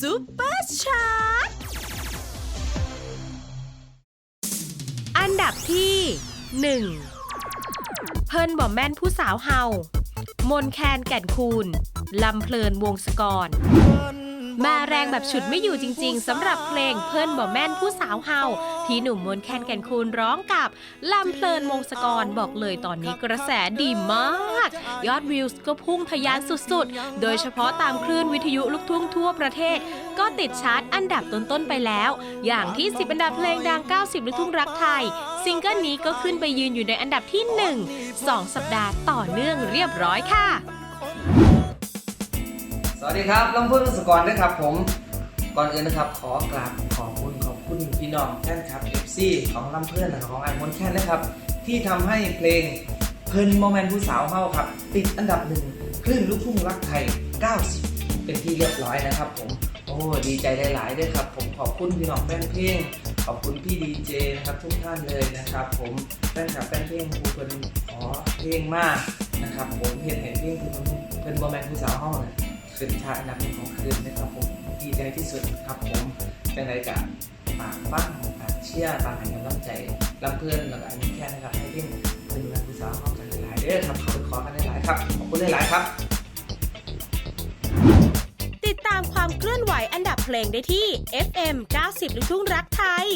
ซูเปอร์ชาร์ตอันดับที่หนึ่งเพิ่นบ่แม่นผู้สาวเฮา มนแคนแก่นคูณลำเพลินวงสกร มาแรงแบบฉุดไม่อยู่จริง ๆสำหรับเพลงเพิ่นบ่แม่นผู้สาวเฮาที่หนุ่มมนแคนแก่นคูณร้องกับลำเพลินวงศกรบอกเลยตอนนี้กระแสดีมาก ยอดวิวส์ก็พุ่งทะยานสุดๆ โดยเฉพาะตามคลื่นวิทยุลูกทุ่งทั่วประเทศ ก็ติดชาร์ตอันดับต้นๆไปแล้ว อย่างที่ 10 อันดับเพลงดัง 90 ลูกทุ่งรักไทย ซิงเกิลนี้ก็ขึ้นไปยืนอยู่ในอันดับที่ 1 2 สัปดาห์ต่อเนื่องเรียบร้อยค่ะ สวัสดีครับลำพูนสกรด้วยครับผม ก่อนอื่นนะครับขอกราบขอบคุณขอบคุณพี่น้องแฟนคลับ FC ของลำเพื่อนของไอมอนแคนนะครับ ที่ทำให้เพลงเพิ่นโมเมนต์ผู้สาวเฮาครับ ติดอันดับหนึ่งคลื่นลูกทุ่งรักไทย 90 เป็นที่เรียบร้อยนะครับผม โอ้ดีใจหลายๆด้วยครับ ผมขอบคุณพี่น้องแฟนเพลงขอบคุณพี่ดีเจนะครับทุกท่านเลยนะครับ ผมแฟนคลับแฟนเพลงครูเพิ่นขอเพลงมากนะครับ ผมเห็นเห็นเพลงคือเพิ่นโมเมนต์ผู้สาวเฮาเนี่ย ขึ้นชาอันดับหนึ่งของคืนนะครับผมดีใจที่สุดครับผมเป็นไรกับปากบ้างปากเชี่ยร์ปากไหนกำลังใจลำเพื่อนหลังอันนี้แค่นะครับให้เพ่งเป็นงานผู้สาวข้ากันหลายๆเด้อครับเขาไปขอกันหลายๆครับขอบคุณหลายครับ ติดตามความเคลื่อนไหวอันดับเพลงได้ที่ FM 90ลูกทุ่งรักไทย